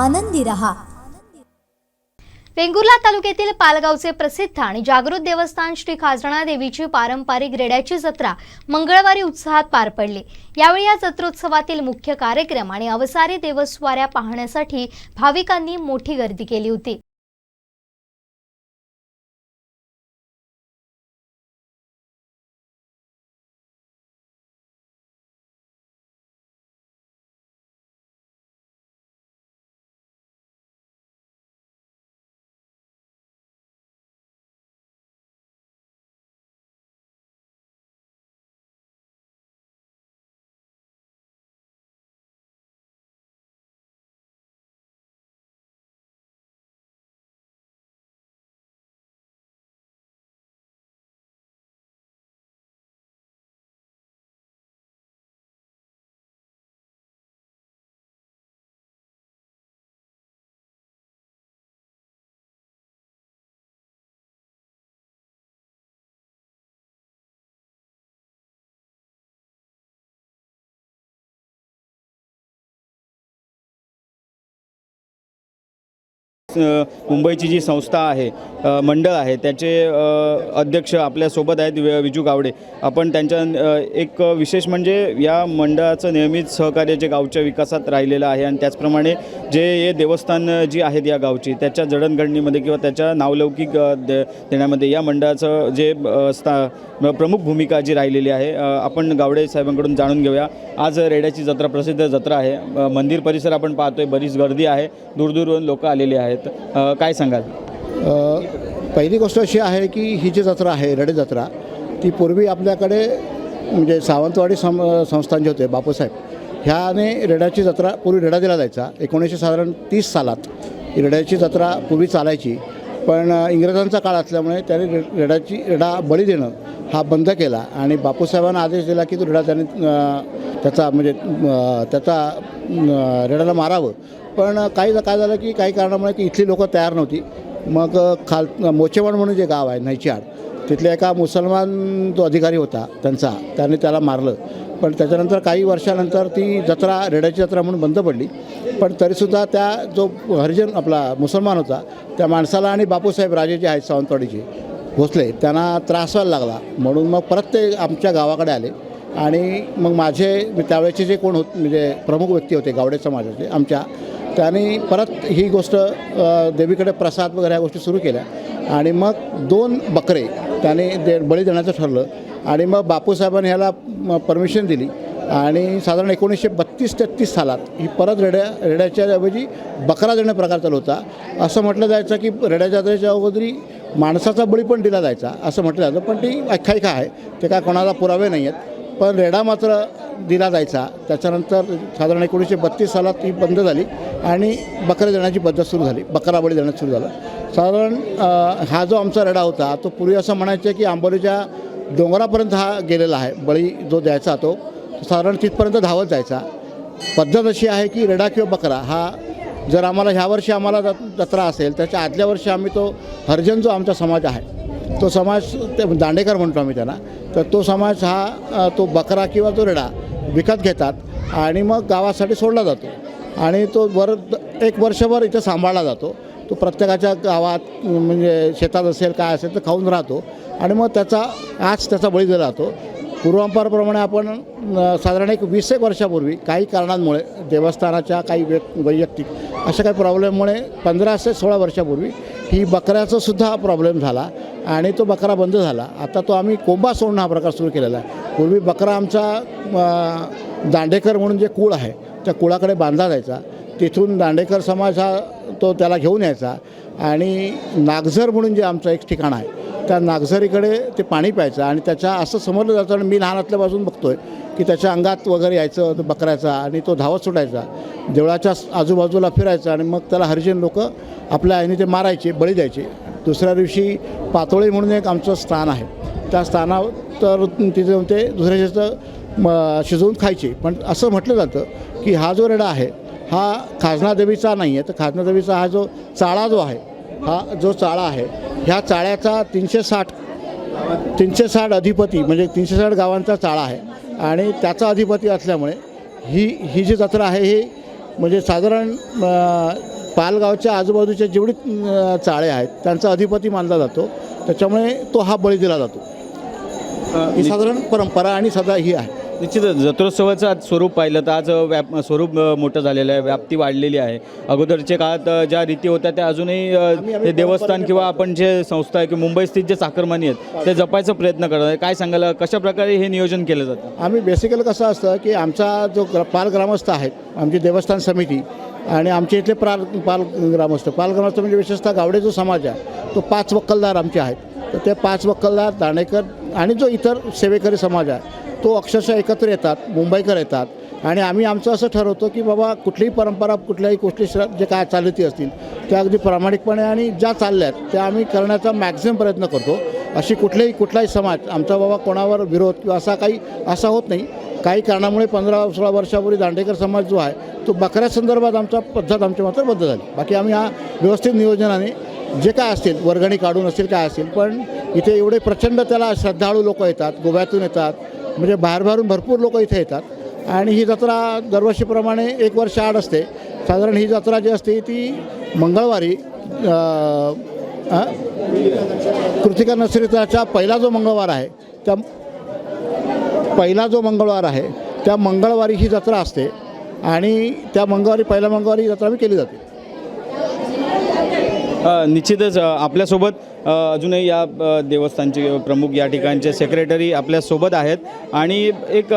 आनंदी रहा वेंगुर्ला तालुक्यातील पालगावचे प्रसिद्ध आणि जागृत देवस्थान श्री खाजणा देवीची पारंपरिक रेड्याची जत्रा मंगळवारी उत्साहात पार पडली. यावेळी या जत्रोत्सवातील मुख्य कार्यक्रम आणि अवसारी देवस्वाऱ्या पाहण्यासाठी भाविकांनी मोठी गर्दी केली होती. मुंबईची जी संस्था आहे मंडळ आहे त्याचे अध्यक्ष आपल्यासोबत आहेत वि- विजू गावडे. आपण त्यांच्या एक विशेष म्हणजे या मंडळाचं नियमित सहकार्य जे गावच्या विकासात राहिलेलं आहे आणि त्याचप्रमाणे जे हे देवस्थान जी आहेत या गावची त्याच्या जडणघडणीमध्ये किंवा त्याच्या नावलौकिक दे देण्यामध्ये या मंडळाचं जे स्था प्रमुख भूमिका जी राहिलेली आहे आपण गावडे साहेबांकडून जाणून घेऊया. आज रेड्याची जत्रा प्रसिद्ध जत्रा आहे. मंदिर परिसर आपण पाहतोय बरीच गर्दी आहे. दूरदूरवरून लोक आलेली आहेत. आहेत. काय सांगाल? पहिली गोष्ट अशी आहे की ही जी जत्रा आहे रडे जत्रा ती पूर्वी आपल्याकडे म्हणजे सावंतवाडी सं संस्थान जे होते बापूसाहेब ह्याने रेड्याची जत्रा पूर्वी रेडा दिला जायचा. एकोणीसशे साधारण तीस सालात ही रेड्याची जत्रा पूर्वी चालायची. पण इंग्रजांचा काळ असल्यामुळे त्याने रे रेडाची रेडा बळी देणं हा बंद केला आणि बापूसाहेबांना आदेश दिला की तो रेडा त्याने त्याचा म्हणजे त्याचा रेडाला मारावं. पण काही काय झालं की काही कारणामुळे की इथली लोकं तयार नव्हती. मग खाल मोचेवाड म्हणून जे गाव आहे नैचाड तिथल्या एका मुसलमान जो अधिकारी होता त्यांचा त्याने त्याला मारलं. पण त्याच्यानंतर काही वर्षानंतर ती जत्रा रेड्याची जत्रा म्हणून बंद पडली. पण तरीसुद्धा त्या जो हरिजन आपला मुसलमान होता त्या माणसाला आणि बापूसाहेब राजे जे आहेत सावंतवाडीचे भोसले त्यांना त्रास व्हायला लागला. म्हणून मग परत ते आमच्या गावाकडे आले. आणि मग माझे त्यावेळेचे जे कोण होत म्हणजे प्रमुख व्यक्ती होते गावडे समाजाचे आमच्या त्याने परत ही गोष्ट देवीकडे प्रसाद वगैरे ह्या गोष्टी सुरू केल्या. आणि मग दोन बकरे त्याने दे बळी देण्याचं ठरलं. आणि मग बापूसाहेबांनी ह्याला परमिशन दिली. आणि साधारण एकोणीसशे बत्तीस तेहत्तीस सालात ही परत रेड्या रेड्याच्या ऐवजी बकरा देणं प्रकार चालू होता. असं म्हटलं जायचं की रेड्या जात्रेच्या अगोदरी माणसाचा बळी पण दिला जायचा असं म्हटलं जातं पण ती आख्यायिका आहे. ते काय कोणाला पुरावे नाही आहेत पण रेडा मात्र दिला जायचा. त्याच्यानंतर साधारण एकोणीसशे बत्तीस सालात ती बंद झाली आणि बकरे देण्याची पद्धत सुरू झाली. बकरा बळी देण्यात सुरू झालं. साधारण हा जो आमचा रेडा होता तो पूर्वी असं म्हणायचं की आंबोलीच्या डोंगरापर्यंत हा गेलेला आहे. बळी जो द्यायचा तो साधारण तिथपर्यंत धावत जायचा. पद्धत अशी आहे की रेडा किंवा बकरा हा जर आम्हाला ह्या वर्षी आम्हाला जत्रा असेल त्याच्या आदल्या वर्षी आम्ही तो हरिजन जो आमचा समाज आहे तो समाज ते दांडेकर म्हणतो आम्ही त्यांना तर तो समाज हा तो बकरा किंवा तो रेडा विकत घेतात आणि मग गावासाठी सोडला जातो. आणि तो वर एक वर्षभर इथं सांभाळला जातो. तो प्रत्येकाच्या गावात म्हणजे शेतात असेल काय असेल तर खाऊन राहतो. आणि मग त्याचा आज त्याचा बळी दिला जातो पूर्वांपारप्रमाणे आपण साधारण एक वीस एक वर्षापूर्वी काही कारणांमुळे देवस्थानाच्या काही व्य वैयक्तिक अशा काही प्रॉब्लेममुळे पंधरा ते सोळा वर्षापूर्वी ही बकऱ्याचा सुद्धा प्रॉब्लेम झाला आणि तो बकरा बंद झाला. आता तो आम्ही कोंबा सोडणं हा प्रकार सुरू केलेला आहे. पूर्वी बकरा आमचा दांडेकर म्हणून जे कुळ आहे त्या कुळाकडे बांधला जायचा. तिथून दांडेकर समाज हा तो त्याला घेऊन यायचा. आणि नागझर म्हणून जे आमचं एक ठिकाण आहे त्या नागझरीकडे ते पाणी प्यायचं आणि त्याच्या असं समजलं जातं आणि मी लहान असल्यापासून बघतोय की त्याच्या अंगात वगैरे यायचं तो आणि तो धावत सुटायचा. देवळाच्या आजूबाजूला फिरायचा आणि मग त्याला हरिजन लोक आपल्या आईने ते मारायचे बळी द्यायचे. दुसऱ्या दिवशी पातोळी म्हणून एक आमचं स्थान आहे. त्या स्थानावर तर तिथे ते दुसऱ्या दिवसाचं म शिजवून खायचे. पण असं म्हटलं जातं की हा जो रेडा आहे हा खाजनादेवीचा नाही आहे तर खाजनादेवीचा हा जो चाळा जो आहे हा जो चाळा आहे ह्या चाळ्याचा तीनशे साठ तीनशे साठ अधिपती म्हणजे तीनशे साठ गावांचा चाळा आहे. आणि त्याचा अधिपती असल्यामुळे ही ही जी जत्रा आहे ही म्हणजे साधारण पालगावच्या आजूबाजूच्या जेवढी चाळे आहेत त्यांचा अधिपती मानला जातो. त्याच्यामुळे तो हा बळी दिला जातो. ही साधारण परंपरा आणि सदा ही आहे. निश्चितच जत्रोत्सवाचं आज स्वरूप पाहिलं तर आज व्याप स्वरूप मोठं झालेलं आहे व्याप्ती वाढलेली आहे. अगोदरच्या काळात ज्या रीती होत्या त्या अजूनही हे देवस्थान किंवा आपण जे संस्था आहे किंवा मुंबई स्थित जे चाकरमानी आहेत ते जपायचा प्रयत्न करत आहे काय सांगाल कशा प्रकारे हे नियोजन केलं जातं? आम्ही बेसिकली कसं असतं की आमचा जो ग्र पाल ग्रामस्थ आहेत आमची देवस्थान समिती आणि आमचे इथले प्राल पाल ग्रामस्थ. पाल ग्रामस्थ म्हणजे विशेषतः गावडे जो समाज आहे तो पाच वक्कलदार आमचे आहेत. तर ते पाच वक्कलदार दाणेकर आणि जो इतर सेवेकरी समाज आहे तो अक्षरशः एकत्र येतात मुंबईकर येतात. आणि आम्ही आमचं असं ठरवतो की बाबा कुठलीही परंपरा कुठल्याही गोष्टी श्र- जे काय चालती असतील त्या अगदी प्रामाणिकपणे आणि ज्या चालल्या आहेत त्या आम्ही करण्याचा मॅक्झिमम प्रयत्न करतो. अशी कुठलेही कुठलाही समाज आमचा बाबा कोणावर विरोध किंवा असा काही असा होत नाही. काही कारणामुळे पंधरा सोळा वर्षापूर्वी दांडेकर समाज जो आहे तो बकऱ्या संदर्भात आमचा पद्धत आमची मात्र बद्ध झाली. बाकी आम्ही हा व्यवस्थित नियोजनाने जे काय असतील वर्गणी काढून असतील काय असतील पण इथे एवढे प्रचंड त्याला श्रद्धाळू लोक येतात गोव्यातून येतात म्हणजे बाहेर बाहेरून भरपूर लोक इथे येतात. आणि ही जत्रा दरवर्षीप्रमाणे एक वर्ष आड असते. साधारण ही जत्रा जी असते ती मंगळवारी कृतिका नसरीताचा पहिला जो मंगळवार आहे त्या पहिला जो मंगळवार आहे त्या मंगळवारी ही जत्रा असते. आणि त्या मंगळवारी पहिल्या मंगळवारी जत्रा मी केली जाते. निश्चितच आपल्यासोबत अजूनही या देवस्थानचे प्रमुख या ठिकाणचे सेक्रेटरी आपल्यासोबत आहेत. आणि एक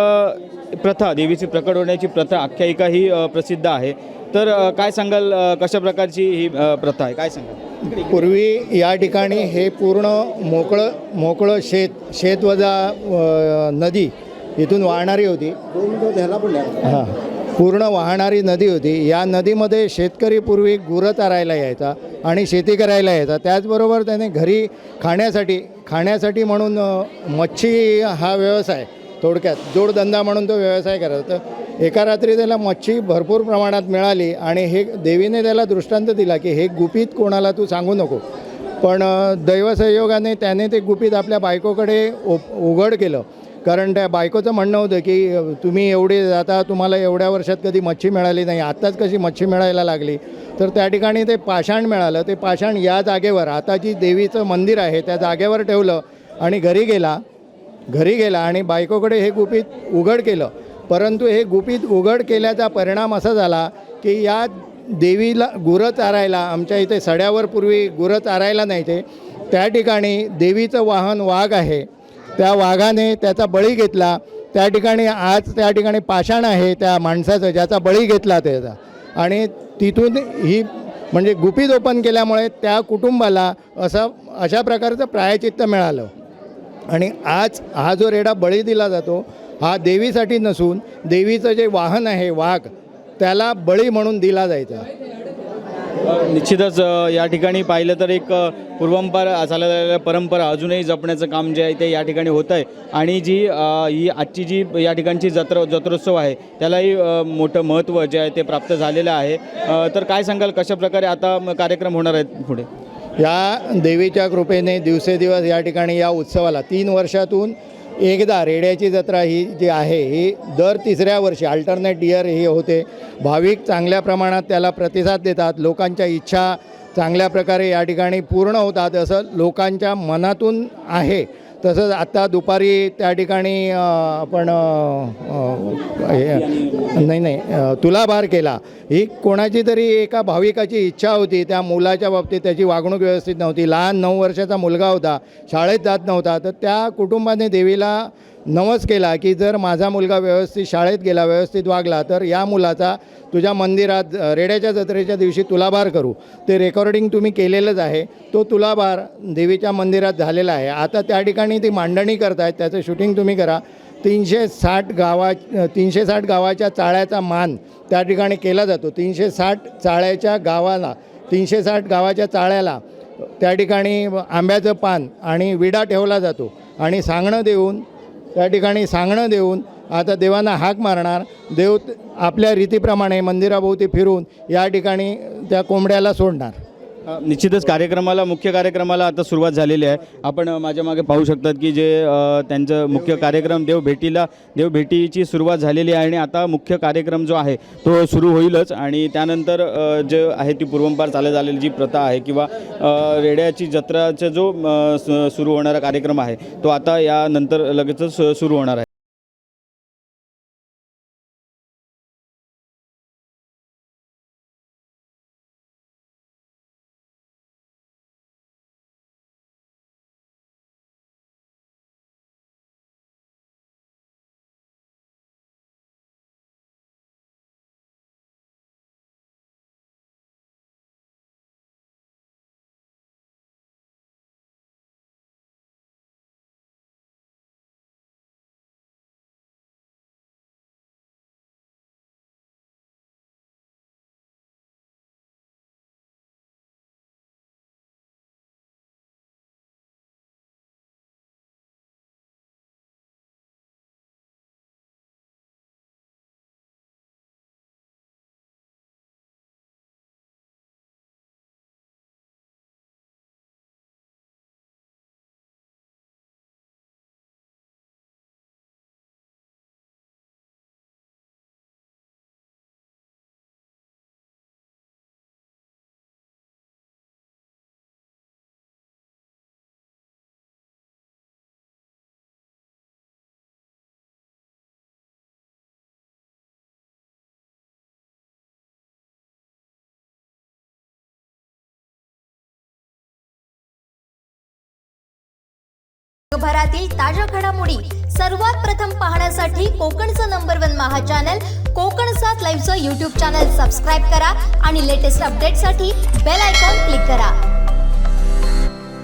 प्रथा देवीची प्रकट होण्याची प्रथा आख्यायिका ही प्रसिद्ध आहे. तर काय सांगाल कशा प्रकारची ही प्रथा आहे? काय सांगाल? पूर्वी या ठिकाणी हे पूर्ण मोकळं मोकळं शेत शेतवजा अ, नदी इथून वाहणारी होती. दोन मिनिटं ह्याला पण द्या. हां. पूर्ण वाहणारी नदी होती. या नदीमध्ये शेतकरी पूर्वी गुरं चारायला यायचा आणि शेती करायला यायचा. त्याचबरोबर त्याने घरी खाण्यासाठी खाण्यासाठी म्हणून मच्छी हा व्यवसाय थोडक्यात जोडधंदा म्हणून तो व्यवसाय करायचा तर एका रात्री त्याला मच्छी भरपूर प्रमाणात मिळाली आणि हे देवीने त्याला दृष्टांत दिला की हे गुपित कोणाला तू सांगू नको. पण दैवसहयोगाने दैवसंयोगाने त्याने ते गुपित आपल्या बायकोकडे ओ उघड केलं. कारण त्या बायकोचं म्हणणं होतं की तुम्ही एवढे जाता तुम्हाला एवढ्या वर्षात कधी मच्छी मिळाली नाही आत्ताच कशी मच्छी मिळायला लागली? तर त्या ठिकाणी ते पाषाण मिळालं. ते पाषाण या जागेवर आता जी देवीचं मंदिर आहे त्या जागेवर ठेवलं आणि घरी गेला. घरी गेला आणि बायकोकडे हे गुपित उघड केलं. परंतु हे गुपित उघड केल्याचा परिणाम असा झाला की या देवीला गुरं चारायला आमच्या इथे सड्यावर पूर्वी गुरं चारायला नाही ते त्या ठिकाणी देवीचं वाहन वाघ आहे. त्या वाघाने त्याचा बळी घेतला. त्या ठिकाणी आज त्या ठिकाणी पाषाण आहे त्या माणसाचं ज्याचा बळी घेतला त्याचा. आणि तिथून ही म्हणजे गुपित ओपन केल्यामुळे त्या कुटुंबाला असं अशा प्रकारचं प्रायचित्त मिळालं. आणि आज हा जो रेडा बळी दिला जातो हा देवीसाठी नसून देवीचं जे वाहन आहे वाघ त्याला बळी म्हणून दिला जायचा. निश्चितच या ठिकाणी पाहिलं तर एक अ, पूर्वंपार चाललेल्या परंपरा अजूनही जपण्याचं काम जे आहे ते या ठिकाणी होतं आहे. आणि जी ही आजची जी या ठिकाणची जत्र जत्रोत्सव आहे त्यालाही मोठं महत्त्व जे आहे ते प्राप्त झालेलं आहे. तर काय सांगाल कशा प्रकारे आता कार्यक्रम होणार आहेत पुढे? या देवीच्या कृपेने दिवसेदिवस या ठिकाणी या उत्सवाला तीन वर्षातून एकदा रेड्याची जत्रा ही जी आहे ही दर तिसऱ्या वर्षी अल्टरनेट इयर ही होते. भाविक चांगल्या प्रमाणात त्याला प्रतिसाद देतात. लोकांच्या इच्छा चांगल्या प्रकारे या ठिकाणी पूर्ण होतात. असं लोकांच्या मनातून आहे. तसंच आत्ता दुपारी त्या ठिकाणी आपण हे- नाही नाही तुलाभार केला. ही कोणाची तरी एका भाविकाची इच्छा होती. त्या मुलाच्या बाबतीत त्याची वागणूक व्यवस्थित नव्हती. लहान नऊ वर्षाचा मुलगा होता. शाळेत जात नव्हता. तर त्या कुटुंबाने देवीला नवस केला की जर माझा मुलगा व्यवस्थित शाळेत गेला व्यवस्थित वागला तर या मुलाचा तुझ्या मंदिरात रेड्याच्या जत्रेच्या दिवशी तुलाभार करू. ते रेकॉर्डिंग तुम्ही केलेलंच आहे. तो तुलाभार देवीच्या मंदिरात झालेला आहे. आता त्या ठिकाणी ती मांडणी करतायत त्याचं शूटिंग तुम्ही करा. तीनशे साठ गावा तीनशे साठ गावाच्या चाळ्याचा मान त्या ठिकाणी केला जातो. तीनशे साठ चाळ्याच्या गावाला तीनशे साठ गावाच्या चाळ्याला त्या ठिकाणी आंब्याचं पान आणि विडा ठेवला जातो. आणि सांगणं देऊन त्या ठिकाणी सांगणं देऊन आता देवांना हाक मारणार. देव आपल्या रीतीप्रमाणे मंदिराभोवती फिरून या ठिकाणी त्या कोंबड्याला सोडणार. निश्चितच कार्यक्रमाला मुख्य कार्यक्रमाला आता सुरुवात झालेली आहे. आपण माझ्या मागे पाहू शकतात की जे त्यांचं मुख्य कार्यक्रम देवभेटीला देवभेटीची सुरुवात झालेली आहे आणि आता मुख्य कार्यक्रम जो आहे तो सुरू होईलच. आणि त्यानंतर जे आहे ती पूर्वंपार चालत आलेली जी प्रथा आहे किंवा रेड्याची जत्राचा जो सुरू होणारा कार्यक्रम आहे तो आता यानंतर लगेचच सुरू होणार आहे. जगभरातील ताज्या घडामोडी सर्वात प्रथम पाहण्यासाठी कोकणचं नंबर वन महा चॅनल कोकण सात लाईव्हचं यूट्यूब चॅनल सबस्क्राईब करा आणि लेटेस्ट अपडेटसाठी बेल आयकॉन क्लिक करा.